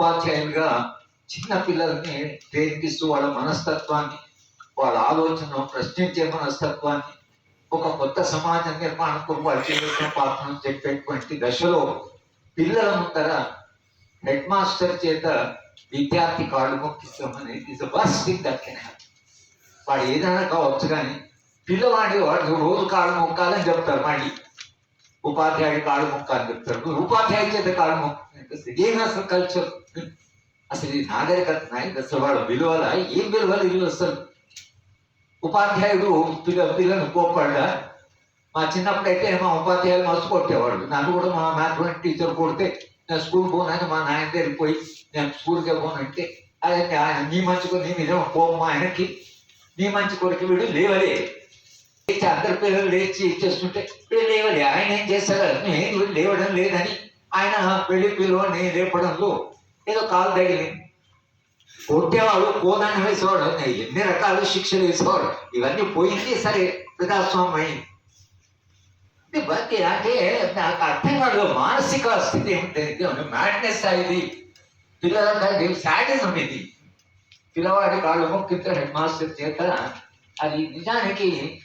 ఉపాధ్యాయులుగా చిన్న పిల్లల్ని ప్రేరేపిస్తూ వాళ్ళ మనస్తత్వాన్ని వాళ్ళ ఆలోచన ప్రశ్నించే మనస్తత్వాన్ని ఒక కొత్త సమాజ నిర్మాణకు వాళ్ళు చేసిన పాత్రను చెప్పేటువంటి దశలో పిల్లల ముందర హెడ్ మాస్టర్ చేత విద్యార్థి కాళ్ళు మొక్కిస్తాం అనేది is worst thing that can వాడు ఏదైనా కావచ్చు కానీ పిల్లవాడి వాడు రోజు కాళ్ళు మొక్కాలని చెప్తారు మళ్ళీ. ఉపాధ్యాయుడు కాళ్ళు మొక్కాలని చెప్తారు. నువ్వు ఉపాధ్యాయుడి చేత కాళ్ళు మొక్క ఏం అసలు కల్చర్ అసలు ఈ నాగరికత అసలు వాళ్ళ విలువల? ఏం విలువలు ఇల్లు అసలు? ఉపాధ్యాయుడు పిల్ల పిల్లలు కోపడ్డా మా చిన్నప్పుడు అయితే మా ఉపాధ్యాయులు మనసు కొట్టేవాడు నన్ను కూడా మా మ్యాథమెటిక్స్ టీచర్ కొడితే నేను స్కూల్ పోనని మా నాయన దగ్గరికి పోయి నేను స్కూల్కి పోనంటే అదే నీ మంచి నీ మీద కోపం ఆయనకి. నీ మంచి కొరకు వీడు లేవలే. లేచి అందరి పిల్లలు లేచి ఇచ్చేస్తుంటే వీడు లేవాలి ఆయన ఏం చేస్తారు నేను లేవడం లేదని ఆయన పెళ్ళి పిల్లవాడిని లేపడంలో ఏదో కాలు తగిలింది. కొట్టేవాడు కోదాన్ని వేసేవాడు ఎన్ని రకాల శిక్షలు వేసేవాడు ఇవన్నీ పోయింది సరే ప్రజాస్వామ్యం. అయింది బతి అంటే నాకు అర్థం కాదు మానసిక స్థితి ఏమిటి మ్యాడ్నెస్ ఇది? పిల్లలంతా సాడిజం ఇది. పిల్లవాడి కాళ్ళు మొక్కితే హెడ్ మాస్టర్ చేత అది నిజానికి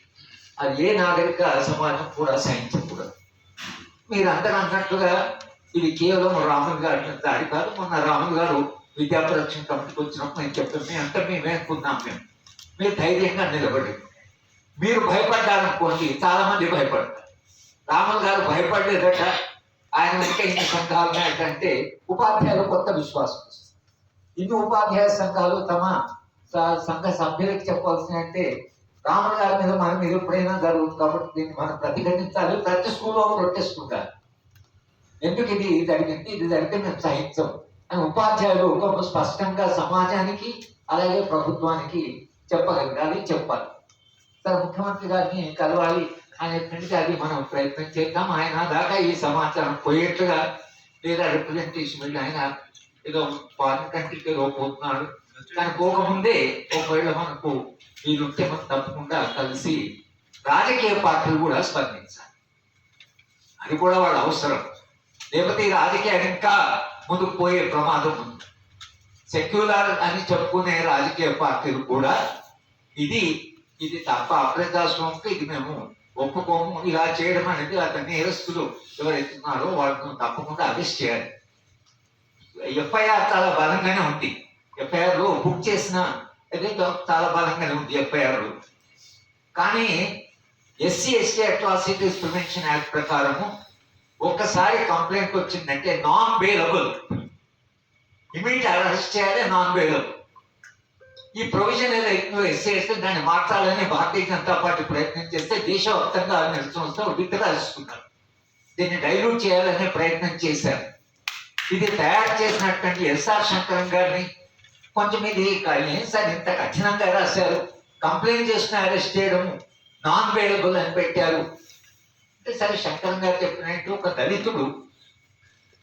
అది ఏ నాగరిక సమాజం కూడా సహించకూడదు. మీరు అందరూ అన్నట్లుగా ఇది కేవలం రాములు గారి దాడి కాదు మొన్న రాములు గారు విద్యా పరిరక్షణ కమిటీకి వచ్చినప్పుడు నేను చెప్తాను మేము అంతా మేము అనుకున్నాం మేము. మీరు ధైర్యంగా నిలబడి మీరు భయపడ్డారనుకోండి చాలా మంది భయపడతారు. రాములు గారు భయపడలేదట ఆయన ఇంకా ఇన్ని సంఘాలు ఏంటంటే ఉపాధ్యాయులు కొత్త విశ్వాసం వస్తుంది. ఇన్ని ఉపాధ్యాయ సంఘాలు తమ సంఘ సభ్యులకు చెప్పాల్సిన అంటే రాములు గారి మీద మన మీద ఎప్పుడైనా జరుగుతుంది కాబట్టి దీన్ని మనం ప్రతిఘటించాలి ప్రతి స్కూల్లో ప్రొటెస్ట్ ఉండాలి ఎందుకు ఇది జరిగింది ఇది జరిగితే మేము సహించం. అని ఉపాధ్యాయులు ఒక స్పష్టంగా సమాజానికి అలాగే ప్రభుత్వానికి చెప్పగలగాలి చెప్పాలి. సార్ ముఖ్యమంత్రి గారిని కలవాలి అనేటువంటి అది మనం ప్రయత్నం చేద్దాం. ఆయన దాకా ఈ సమాచారం పోయేట్టుగా లేదా రిప్రజెంటేషన్ వెళ్ళి ఆయన ఏదో ఫారిన్ కంట్రీకి ఏదో పోతున్నాడు కానీ పోకముందే ఒకవేళ మనకు వీళ్ళుంటే మనం తప్పకుండా కలిసి రాజకీయ పార్టీలు కూడా స్పందించాలి. అది కూడా వాళ్ళ అవసరం. లేకపోతే ఈ రాజకీయాలు ఇంకా ముందుకు పోయే ప్రమాదం ఉంది. సెక్యులర్ అని చెప్పుకునే రాజకీయ పార్టీలు కూడా ఇది ఇది తప్ప అప్రజాస్వామికి ఇది మేము ఒప్పుకోము. ఇలా చేయడం అనేది అతని నేరస్తులు ఎవరైతున్నారో వాళ్ళను తప్పకుండా అరెస్ట్ చేయాలి. ఎఫ్ఐఆర్ చాలా బలంగానే ఉంది. ఎఫ్ఐఆర్ బుక్ చేసిన అది చాలా బలంగానే ఉంది ఎఫ్ఐఆర్ కానీ SC ST atrocities prevention act ప్రకారము ఒక్కసారి కంప్లైంట్ వచ్చిందంటే నాన్ బెయిలబుల్ ఇమీడియట్ అరెస్ట్ చేయాలి నాన్ బెయిలబుల్ ఈ ప్రొవిజన్ ఏదైతే ఎస్సీ ఎస్టీ దాన్ని మార్చాలని భారతీయ జనతా పార్టీ ప్రయత్నం చేస్తే దేశవ్యాప్తంగా నిరసన విత్డ్రా చేసుకున్నారు దీన్ని డైల్యూట్ చేయాలనే ప్రయత్నం చేశారు. ఇది తయారు చేసినటువంటి ఎస్ఆర్ శంకరం గారిని కొంచెం ఇది ఏం సార్ ఇంత కఠినంగా రాశారు? కంప్లైంట్ చేసిన అరెస్ట్ చేయడం నాన్ బెయిలబుల్ అని పెట్టారు. అంటే సరే శంకరం గారు చెప్పినట్టు ఒక దళితుడు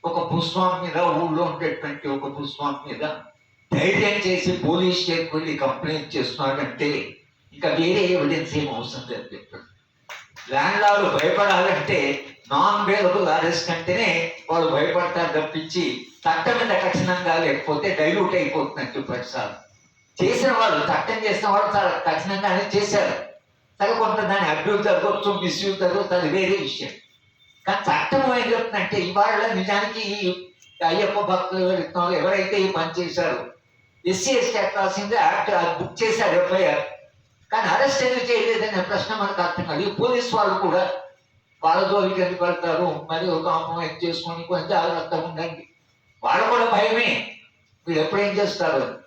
ఒక భూస్వామి మీద ఊళ్ళో ఉండేటువంటి ఒక భూస్వామి మీద ధైర్యం చేసి పోలీస్ స్టేషన్కి వెళ్ళి కంప్లైంట్ చేస్తున్నాడంటే ఇంకా వేరే ఎవిడెన్స్ ఏం అవసరం లేదు చెప్పాడు. ల్యాండ్ భయపడాలంటే నాన్ బెయిలబుల్ అరెస్ట్ అంటేనే వాళ్ళు భయపడతారు తప్పించి చట్టం మీద కఠినంగా లేకపోతే డైల్యూట్ అయిపోతున్నట్టు ప్రతిసారి. చేసిన వాళ్ళు చట్టం చేసిన వాళ్ళు చాలా కఠినంగానే చేశారు. సరే కొంత దాన్ని అభివృద్ధి జరగవచ్చు మిస్యూజ్ జరగవచ్చు అది వేరే విషయం. కానీ చట్టం ఏం చెప్తుందంటే ఇవాళ నిజానికి ఈ అయ్యప్ప భక్తులు ఎవరైతే ఎవరైతే ఈ పని చేశారు ఎస్సీ ఎస్టీ యాక్ట్ యాక్ట్ అది బుక్ చేశారు ఎఫ్ఐఆర్. కానీ అరెస్ట్ ఎందుకు చేయలేదనే ప్రశ్న మనకు అర్థం కాదు. పోలీస్ వాళ్ళు కూడా వాళ్ళ జోలికి ఎందుకు పెడతారు మరి ఒక కాంప్రమైజ్ చేసుకొని కొంచెం జాగ్రత్తగా ఉండండి. వాళ్ళు కూడా భయమే. వీళ్ళు ఎప్పుడేం చేస్తారు?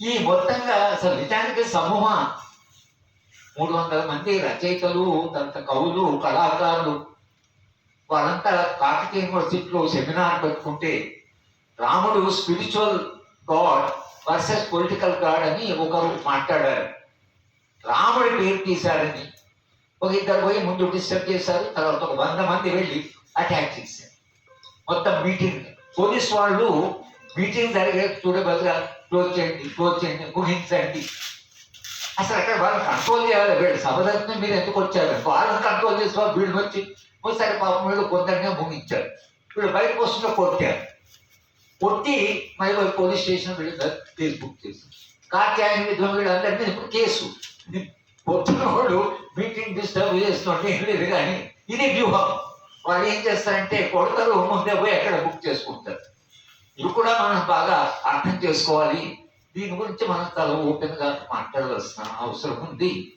ఈ మొత్తంగా అసలు నిజానికి సమూహం. మూడు వందల మంది రచయితలు తర్వాత కవులు కళాకారులు. వాళ్ళంతా కాకతీయ యూనివర్సిటీలో సెమినార్ పెట్టుకుంటే రాముడు spiritual god versus political god అని ఒకరు మాట్లాడారు. రాముడి పేరు తీశాడని ఒక ఇద్దరు పోయి ముందు డిస్టర్బ్ చేశారు తర్వాత ఒక వంద మంది వెళ్ళి అటాక్ చేశారు. మొత్తం మీటింగ్ పోలీస్ వాళ్ళు మీటింగ్ జరిగే చూడబదులుగా క్లోజ్ చేయండి క్లోజ్ చేయండి ముగించండి. అసలు అక్కడ వాళ్ళని కంట్రోల్ చేయాలి. వీళ్ళు సభదత్ని మీరు ఎందుకు వచ్చారు? వాళ్ళని కంట్రోల్ చేసి వీళ్ళు వచ్చి ఒకసారి పాపం వీళ్ళు కొందరినే ముగించారు. వీళ్ళు బయటకు వస్తుంటే కొట్టారు. కొట్టి మరి పోలీస్ స్టేషన్ వెళ్ళి కేసు బుక్ చేసి కాత్యాయని విధం వీళ్ళందరి మీద ఇప్పుడు కేసు. వచ్చిన వాళ్ళు మీటింగ్ డిస్టర్బ్ చేస్తుంటే ఏం లేదు కానీ ఇది వ్యూహం. వాళ్ళు ఏం చేస్తారంటే కొడతారు ముందే పోయి ఎక్కడ బుక్ చేసుకుంటారు. ఇది కూడా మనం బాగా అర్థం చేసుకోవాలి. దీని గురించి మనం తల ఓపెన్గా మాట్లాడవలసిన అవసరం ఉంది.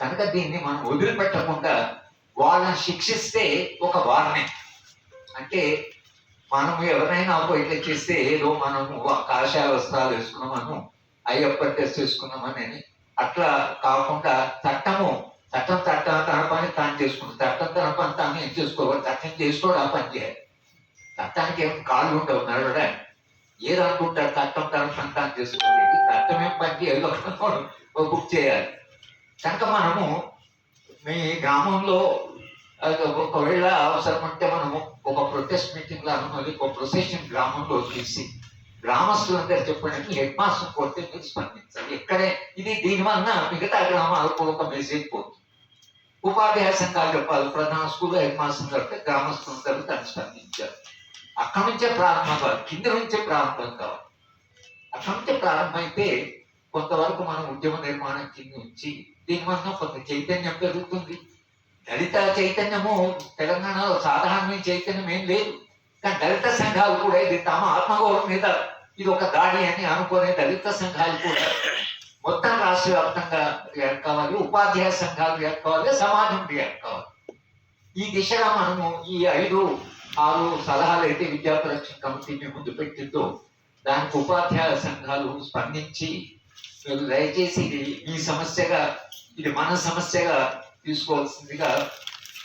కనుక దీన్ని మనం వదిలిపెట్టకుండా వాళ్ళని శిక్షిస్తే ఒక వార్నింగ్. అంటే మనం ఎవరైనా ఇట్లా చేస్తే ఏదో మనము కాషాయ వస్త్రాలు వేసుకున్నామను అయ్యప్ప టెస్ట్ వేసుకున్నామని అట్లా కాకుండా చట్టము చట్టం చట్టం తన పని తాను చేసుకుంటుంది చట్టం తన పని తాను ఏం చేసుకోవాలి? చట్టం చేసుకోవడం ఆ పని చేయాలి. చట్టానికి ఏం కాళ్ళు ఉండవు నడవడానికి ఏది అనుకుంటారు? చట్టం తన పని తాను చేసుకోలేదు చట్టం ఏం పని చేయాలి ఒక బుక్ చేయాలి. కనుక మనము మీ గ్రామంలో ఒకవేళ అవసరం అంటే మనము ఒక ప్రొటెస్ట్ మీటింగ్ లాగా మళ్ళీ ఒక ప్రొసెషన్ గ్రామంలో తీసి గ్రామస్తులందరూ చెప్పడానికి హెడ్ మాస్టర్ కొడితే మీరు స్పందించాలి. ఇక్కడే ఇది దీనివల్ల మిగతా గ్రామాలకు ఒక మెసేజ్ పోతుంది. ఉపాధ్యాయ సంఘాలు చెప్పాలి. ప్రధాన స్కూల్ హెడ్ మాస్టర్ చెప్తే గ్రామస్తులందరూ దాన్ని స్పందించారు అక్కడి నుంచే ప్రారంభం కావాలి. కింద నుంచే ప్రారంభం కావాలి. అక్కడి నుంచే ప్రారంభమైతే కొంతవరకు మనం ఉద్యమ నిర్మాణం కింద ఉంచి దీనివల్ల కొంత చైతన్యం పెరుగుతుంది. దళిత చైతన్యము తెలంగాణలో సాధారణమైన చైతన్యం ఏం లేదు. కానీ దళిత సంఘాలు కూడా ఇది తమ ఆత్మగౌరవం మీద ఇది ఒక దాడి అని అనుకునే దళిత సంఘాలు కూడా మొత్తం రాష్ట్ర వ్యాప్తంగా రియాక్ట్ ఉపాధ్యాయ సంఘాలు రియాక్ట్ కావాలి సమాజం రియాక్ట్ కావాలి. ఈ దిశగా మనము ఈ ఐదు ఆరు సలహాలు అయితే విద్యా పరిరక్షణ కమిటీ మీ ముందు పెట్టిందో దానికి ఉపాధ్యాయ సంఘాలు స్పందించి మీరు దయచేసి ఇది మీ సమస్యగా ఇది మన సమస్యగా తీసుకోవాల్సిందిగా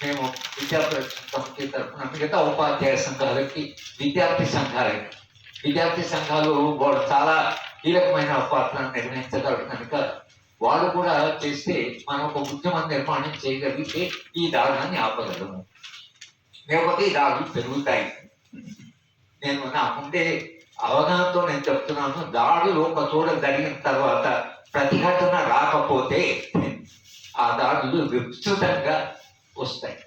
మేము విద్యార్థి పరిరక్షణ తరఫున మిగతా ఉపాధ్యాయ సంఘాలకి విద్యార్థి సంఘాలకి విద్యార్థి సంఘాలు వాళ్ళు చాలా కీలకమైన పాత్రను నిర్వహించగలరు కనుక వాళ్ళు కూడా చేస్తే మనం ఒక ఉద్యమం నిర్మాణం చేయగలిగితే ఈ దారుణాన్ని ఆపగలము. లేకపోతే ఈ దాడులు పెరుగుతాయి. నేను నా ముందే అవగాహనతో నేను చెప్తున్నాను దాడులు ఒక చోట జరిగిన తర్వాత ప్రతిఘటన రాకపోతే ఆ దాడులు విస్తృతంగా వస్తాయి.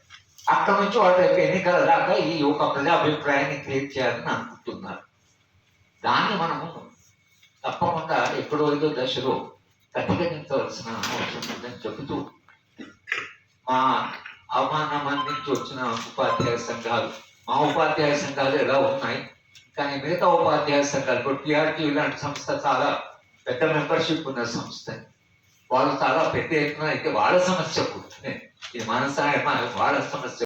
అక్కడి నుంచి వాళ్ళ ఎన్నికల దాకా ఈ ఒక ప్రజాభిప్రాయాన్ని క్రియేట్ చేయాలని అనుకుంటున్నారు. దాన్ని మనము తప్పకుండా ఎప్పుడో ఏదో దశలో ప్రతిఘటించవలసిన అవసరం ఉందని చెబుతూ మా అవమానం నుంచి వచ్చిన ఉపాధ్యాయ సంఘాలు మా ఉపాధ్యాయ సంఘాలు ఎలా ఉన్నాయి? కానీ మిగతా ఉపాధ్యాయ సంఘాలు ఇప్పుడు పిఆర్టీ లాంటి సంస్థ చాలా పెద్ద మెంబర్షిప్ ఉన్న సంస్థ. వాళ్ళు చాలా పెద్ద ఎత్తున అయితే వాళ్ళ సమస్య కూర్చునే ఇది మన సహాయం వాళ్ళ సమస్య